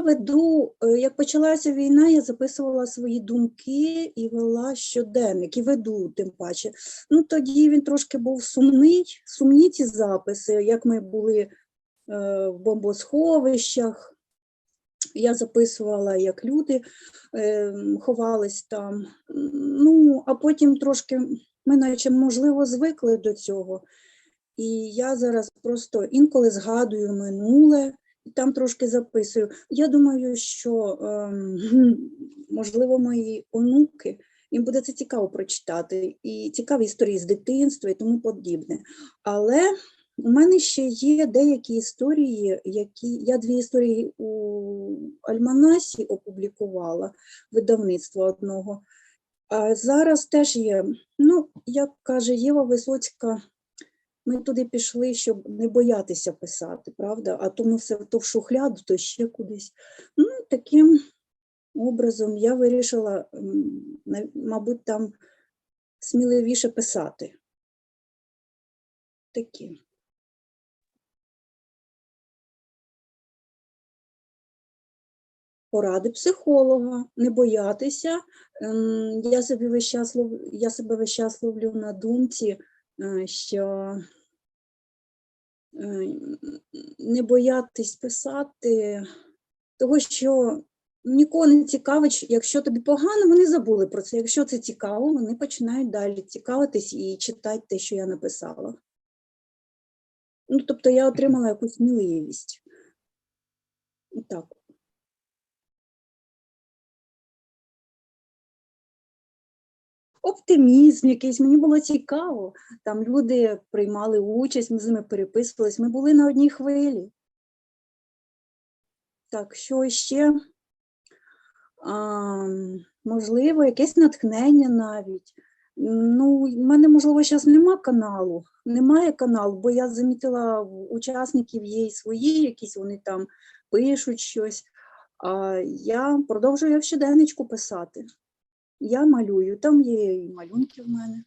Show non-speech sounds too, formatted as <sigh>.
веду, е, як почалася війна, я записувала свої думки і вела щоденник, і веду тим паче. Ну, тоді він трошки був сумний, сумні ці записи, як ми були е, в бомбосховищах. Я записувала, як люди е, ховались там. Ну, а потім трошки ми, наче, можливо, звикли до цього. І я зараз просто інколи згадую минуле, там трошки записую. Я думаю, що ем, <laughs> можливо мої онуки, їм буде це цікаво прочитати, і цікаві історії з дитинства і тому подібне. Але у мене ще є деякі історії, які я дві історії у Альманасі опублікувала видавництва одного. А зараз теж є, ну, як каже Єва Висоцька, ми туди пішли, щоб не боятися писати, правда? А то ми все то в шухляду, то ще кудись. Ну, таким образом я вирішила, мабуть, там сміливіше писати. Такі. Поради психолога, не боятися. Ем, Я собі весь час я себе весь час ловлю на думці, що е, не боятись писати, того, що нікого не цікавить, якщо тобі погано, вони забули про це. Якщо це цікаво, вони починають далі цікавитись і читати те, що я написала. Ну, тобто я отримала якусь сміливість. Так. Оптимізм якийсь, мені було цікаво. Там люди приймали участь, ми з ними переписувались, ми були на одній хвилі. Так, що ще? А, можливо, якесь натхнення навіть. Ну, в мене, можливо, зараз нема каналу. Немає каналу, бо я замітила, учасників є свої, якісь вони там пишуть щось. А я продовжую в щоденничку писати. Я малюю, там є і малюнки в мене.